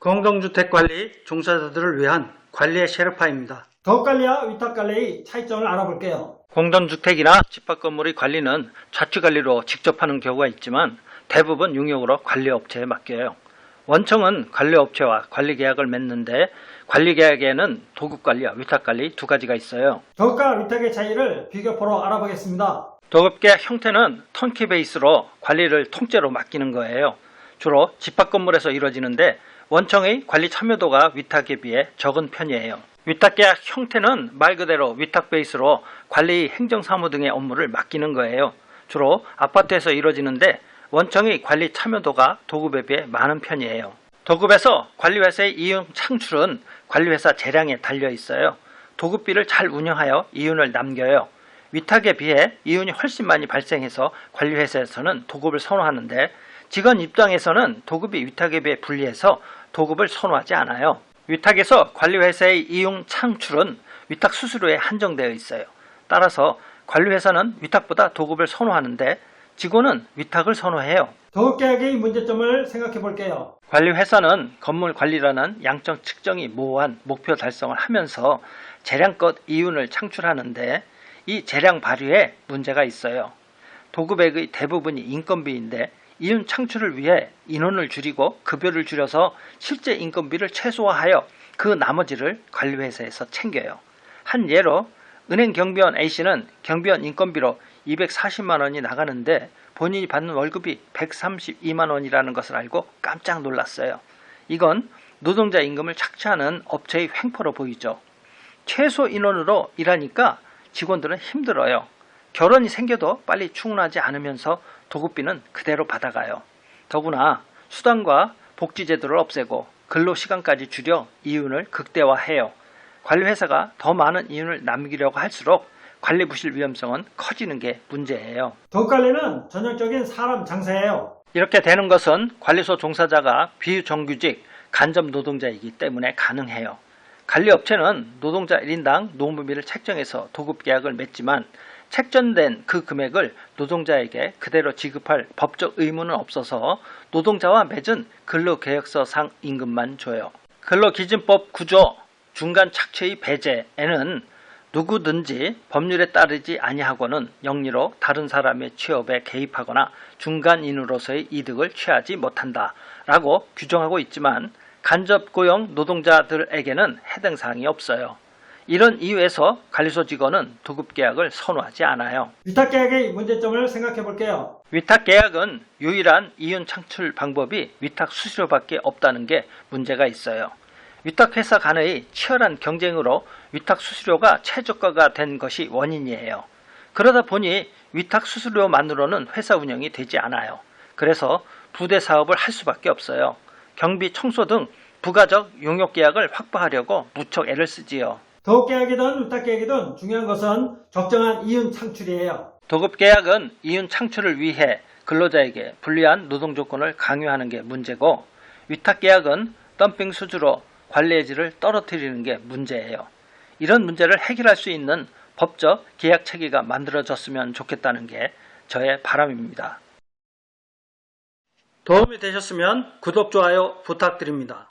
공동주택관리 종사자들을 위한 관리의 셰르파입니다. 덕관리와 위탁관리의 차이점을 알아볼게요. 공동주택이나 집합 건물의 관리는 자치관리로 직접 하는 경우가 있지만 대부분 용역으로 관리업체에 맡겨요. 원청은 관리업체와 관리계약을 맺는데 관리계약에는 도급관리와 위탁관리 두 가지가 있어요. 덕과 위탁의 차이를 비교표로 알아보겠습니다. 도급계약 형태는 턴키 베이스로 관리를 통째로 맡기는 거예요. 주로 집합 건물에서 이루어지는데 원청의 관리 참여도가 위탁에 비해 적은 편이에요. 위탁계약 형태는 말 그대로 위탁 베이스로 관리, 행정사무 등의 업무를 맡기는 거예요. 주로 아파트에서 이루어지는데 원청의 관리 참여도가 도급에 비해 많은 편이에요. 도급에서 관리회사의 이윤 창출은 관리회사 재량에 달려 있어요. 도급비를 잘 운영하여 이윤을 남겨요. 위탁에 비해 이윤이 훨씬 많이 발생해서 관리회사에서는 도급을 선호하는데 직원 입장에서는 도급이 위탁에 비해 불리해서 도급을 선호하지 않아요. 위탁에서 관리회사의 이용 창출은 위탁 수수료에 한정되어 있어요. 따라서 관리회사는 위탁보다 도급을 선호하는데 직원은 위탁을 선호해요. 덕계약의 문제점을 생각해 볼게요. 관리회사는 건물 관리라는 양적 측정이 모호한 목표 달성을 하면서 재량껏 이윤을 창출하는데 이 재량 발휘에 문제가 있어요. 도급액의 대부분이 인건비인데 이윤 창출을 위해 인원을 줄이고 급여를 줄여서 실제 인건비를 최소화하여 그 나머지를 관리회사에서 챙겨요. 한 예로 은행 경비원 A씨는 경비원 인건비로 240만 원이 나가는데 본인이 받는 월급이 132만 원이라는 것을 알고 깜짝 놀랐어요. 이건 노동자 임금을 착취하는 업체의 횡포로 보이죠. 최소 인원으로 일하니까 직원들은 힘들어요. 결혼이 생겨도 빨리 충원하지 않으면서 도급비는 그대로 받아가요. 더구나 수당과 복지제도를 없애고 근로시간까지 줄여 이윤을 극대화해요. 관리회사가 더 많은 이윤을 남기려고 할수록 관리 부실 위험성은 커지는 게 문제예요. 덕관리는 전형적인 사람 장사예요. 이렇게 되는 것은 관리소 종사자가 비정규직 간접 노동자이기 때문에 가능해요. 관리업체는 노동자 1인당 노무비를 책정해서 도급 계약을 맺지만 책정된 그 금액을 노동자에게 그대로 지급할 법적 의무는 없어서 노동자와 맺은 근로계약서상 임금만 줘요. 근로기준법 구조 중간 착취의 배제에는 누구든지 법률에 따르지 아니하고는 영리로 다른 사람의 취업에 개입하거나 중간인으로서의 이득을 취하지 못한다 라고 규정하고 있지만 간접 고용 노동자들에게는 해당 사항이 없어요. 이런 이유에서 관리소 직원은 도급 계약을 선호하지 않아요. 위탁 계약의 문제점을 생각해 볼게요. 위탁 계약은 유일한 이윤 창출 방법이 위탁 수수료밖에 없다는 게 문제가 있어요. 위탁 회사 간의 치열한 경쟁으로 위탁 수수료가 최저가가 된 것이 원인이에요. 그러다 보니 위탁 수수료만으로는 회사 운영이 되지 않아요. 그래서 부대 사업을 할 수밖에 없어요. 경비, 청소 등 부가적 용역 계약을 확보하려고 무척 애를 쓰지요. 덕계약이든 위탁 계약이든 중요한 것은 적정한 이윤 창출이에요. 도급 계약은 이윤 창출을 위해 근로자에게 불리한 노동 조건을 강요하는 게 문제고 위탁 계약은 덤핑 수주로 관리의 질을 떨어뜨리는 게 문제예요. 이런 문제를 해결할 수 있는 법적 계약 체계가 만들어졌으면 좋겠다는 게 저의 바람입니다. 도움이 되셨으면 구독, 좋아요 부탁드립니다.